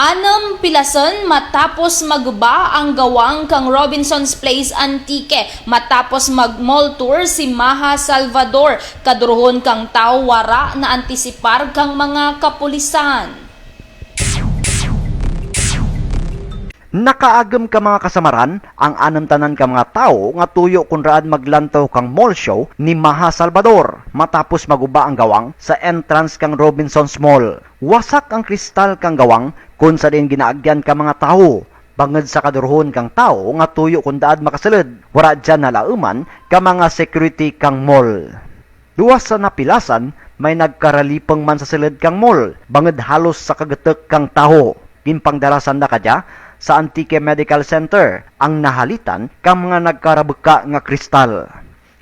Anam pilason matapos magba ang gawang kang Robinson's Place Antique matapos mag-mall tour si Maha Salvador kadurhon kang tao wara na antisipar kang mga kapulisan. Nakaagam ka mga kasamaran ang anam tanan ka mga tao nga tuyo kung raan maglantaw kang mall show ni Maha Salvador matapos maguba ang gawang sa entrance kang Robinson's Mall. Wasak ang kristal kang gawang kung sa din ginaagyan ka mga tao. Bangod sa kadurhon kang tao nga tuyo kung daad makasalad. Wara dyan nalauman ka mga security kang mall. Duwas sa napilasan, may nagkaralipang man sa silid kang mall, bangod halos sa kagatek kang taho. Gimpangdarasan na kadya sa Antique Medical Center ang nahalitan kang mga nagkarabuka nga kristal.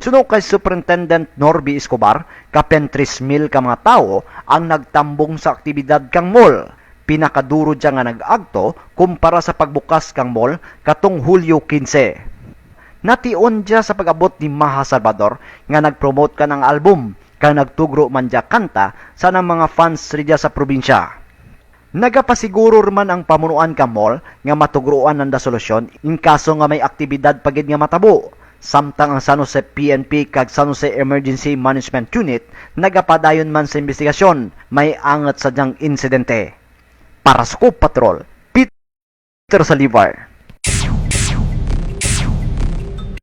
Suno kay Superintendent Norby Escobar, kapentris mil ka mga tao ang nagtambong sa aktibidad kang mall. Pinakaduro dya nga nag-agto kumpara sa pagbukas kang mall katong Hulyo 15. Nation dya sa pag-abot ni Maha Salvador nga nag-promote ka ng album kang nagtugro man dya kanta sa ng mga fans ridya sa probinsya. Nagapasiguro man ang pamunuan ka mall nga matugruan ng solusyon in kaso nga may aktibidad pagid nga matabo. Samtang ang San Jose PNP kag San Jose Emergency Management Unit nagapadayon man sa investigasyon may angat sa diyang insidente. Para sa Patrol, Peter Salivar.